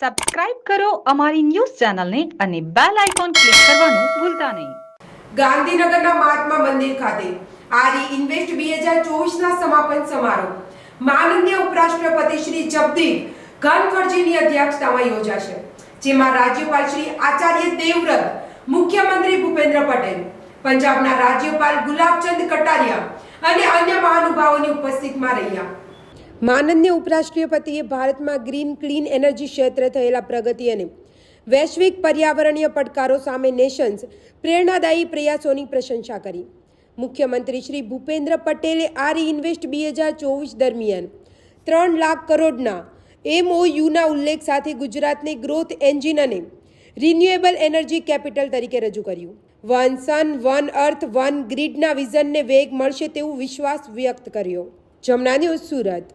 Subscribe કરો અમારી news ચેનલને અને બેલ આઇકોન ક્લિક કરવાનું ભૂલતા નહીં. ગાંધીનગરના મહાત્મા મંદિર ખાતે આરી ઇન્વેસ્ટ બે હજાર ચોવીસના સમાપન સમારોહ. માનનીય ઉપરાષ્ટ્રપતિ શ્રી જગદીપ ધનખડજીની અધ્યક્ષતામાં યોજાશે, જેમાં રાજ્યપાલ શ્રી આચાર્ય દેવવ્રત, મુખ્યમંત્રી ભૂપેન્દ્ર પટેલ, પંજાબના રાજ્યપાલ ગુલાબચંદ કટારિયા અને અન્ય મહાનુભાવોની ઉપસ્થિતમાં રહ્યા. માનનીય ઉપરાષ્ટ્રપતિએ ભારતમાં ગ્રીન, ક્લીન એનર્જી ક્ષેત્રે થયેલા પ્રગતિ અને વૈશ્વિક પર્યાવરણીય પડકારો સામે નેશન્સ પ્રેરણાદાયી પ્રયાસોની પ્રશંસા કરી. મુખ્યમંત્રી શ્રી ભૂપેન્દ્ર પટેલે આર ઇન્વેસ્ટ બે હજાર ચોવીસ દરમિયાન ત્રણ લાખ કરોડના એમઓયુના ઉલ્લેખ સાથે ગુજરાતને ગ્રોથ એન્જિન અને રિન્યુએબલ એનર્જી કેપિટલ તરીકે રજૂ કર્યું. One sun, one earth, one ગ્રીડના વિઝનને વેગ મળશે તેવું વિશ્વાસ વ્યક્ત કર્યો. જમના ન્યૂઝ સુરત.